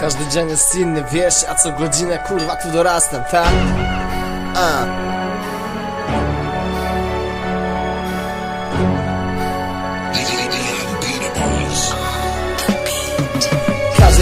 Każdy dzień jest inny, wiesz, a co godzinę kurwa tu dorastam, tak? A.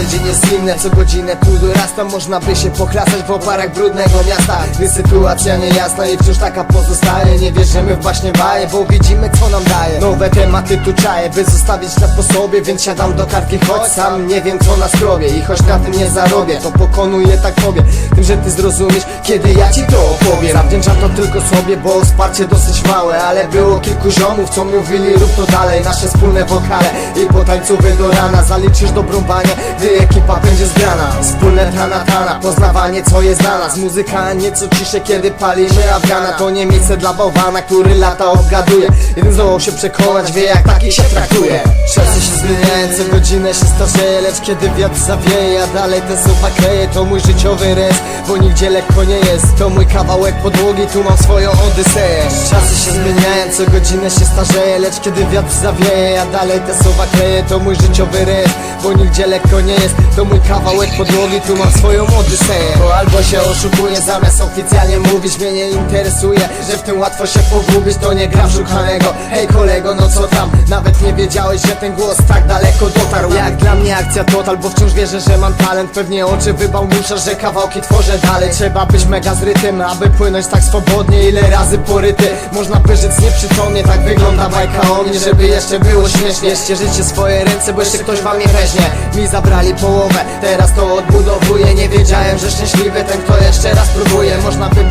Dzień jest inny, co godzinę tu dorastam Można by się poklasać w oparach brudnego miasta. Gdy sytuacja niejasna i wciąż taka pozostaje Nie wierzymy w właśnie baje, bo widzimy co nam daje. Nowe tematy tu czaję, by zostawić ślad po sobie Więc siadam do kartki, choć sam nie wiem co nas krowie I choć na tym nie zarobię, to pokonuję tak tobie Tym, że ty zrozumiesz, kiedy ja ci to opowiem. Zawdzięczam to tylko sobie, bo wsparcie dosyć małe Ale było kilku ziomów, co mówili rób to dalej. Nasze wspólne wokale i po tańcu wy do rana. Zaliczysz dobrą banię, gdy ekipa będzie zgrana Wspólne tana tana, poznawanie co jest dla nas. Muzyka nieco ciszę, kiedy palimy Afgana To nie miejsce dla bałwana, który lata obgaduje. Jeden zdołał się przekonać, wie jak taki się traktuje. Czasy się zmieniają, co godzinę się starzeje Lecz kiedy wiatr zawieje, a dalej ten sofa kleje To mój życiowy rez, bo nigdzie lekko nie jest. To mój kawałek podłogi, tu mam swoją odyseję. Czasy się zmieniają, co godzinę się starzeje Lecz kiedy wiatr zawieje, a dalej te słowa kleje To mój życiowy rez, bo nigdzie lekko nie jest To mój kawałek podłogi, tu mam swoją odyseję. Bo albo się oszukuję, zamiast oficjalnie mówić Mnie nie interesuje, że w tym łatwo się pogubić To nie gram szukanego, hej kolego, no co tam? Nawet nie wiedziałeś, że ten głos tak daleko dotarł. Jak dla mnie akcja total, bo wciąż wierzę, że mam talent. Pewnie oczy wybał musza, że kawałki tworzę dalej. Trzeba być mega z rytm, aby płynąć tak swobodnie Ile razy poryty, można wyżyć nieprzytomnie Tak wygląda bajka o mnie, żeby jeszcze było śmiesznie Jeszcze życie swoje ręce, bo jeszcze ktoś wam je weźmie. Mi zabrali połowę, teraz to odbudowuję. Nie wiedziałem, że szczęśliwy ten, kto jeszcze raz próbuje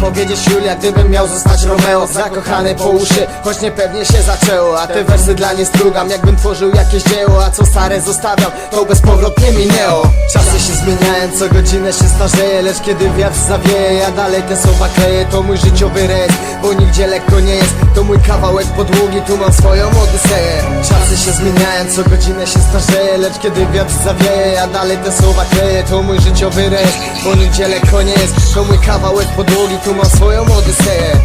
powiedzieć Julia, gdybym miał zostać Romeo Zakochany po uszy, choć niepewnie się zaczęło A te wersy dla nie strugam, jakbym tworzył jakieś dzieło A co stare zostawiam, to bezpowrotnie minęło. Czasy się zmieniają, co godzinę się starzeje Lecz kiedy wiatr zawieje, ja dalej te słowa kleję To mój życiowy rez, bo nigdzie lekko nie jest To mój kawałek podłogi, tu mam swoją odyseję. Czasy się zmieniają, co godzinę się starzeje Lecz kiedy wiatr zawieje, ja dalej te słowa kleję To mój życiowy rez, bo nigdzie lekko nie jest To mój kawałek podłogi, tu mam swoją odyseję